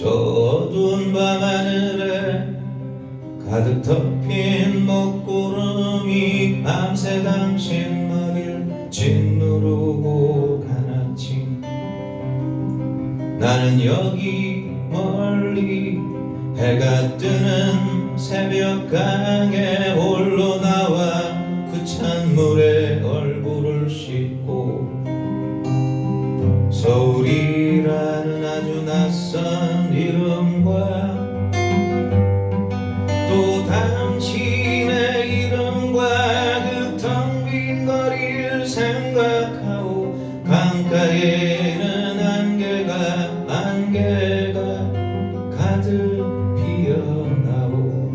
저 어두운 밤하늘에 가득 덮인 먹구름이 밤새 당신 머리를 짓누르고 가나치 나는 여기 멀리 해가 뜨는 새벽강에 홀로 나와 그 찬물에 얼굴을 씻고 서울이라는 아주 낯선 안개가 가득 피어나오.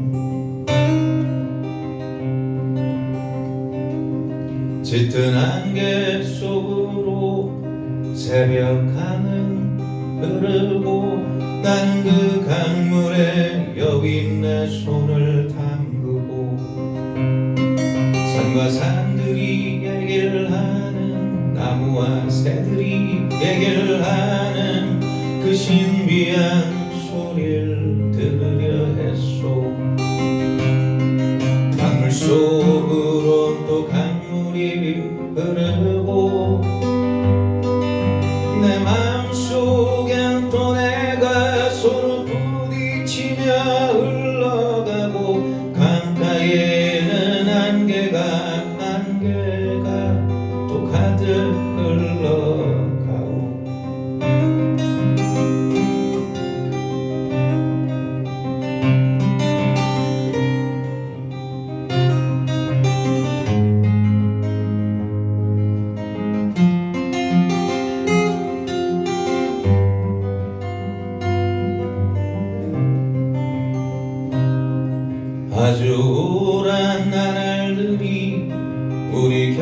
짙은 안개 속으로 새벽강은 흐르고 나는 그 강물에 여윈 내 손을 담그고 산과 산들이 얘기를 하는 나무와 새들이 얘기를 하는 그 신비한 소리를 들으려 했소. 강물 속으로 또 강물이 흐르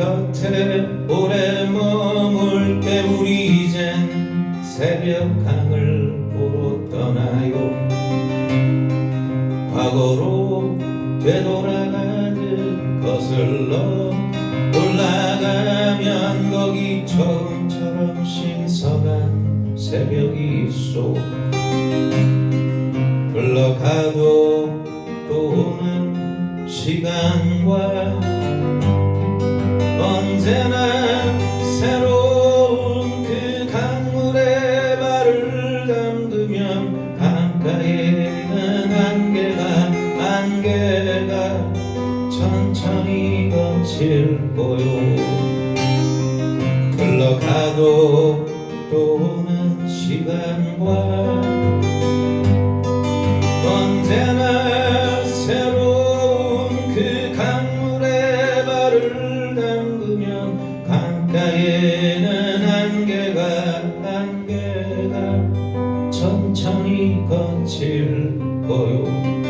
곁에 오래 머물 때 우리 이젠 새벽강을 보러 떠나요. 과거로 되돌아가듯 거슬러 올라가면 거기 처음처럼 신성한 새벽이 있어 흘러가도 또 오는 시간과 강가에는 안개가 천천히 거칠 거요. 흘러가도 또 오는 시간과 천천히 거칠 거요.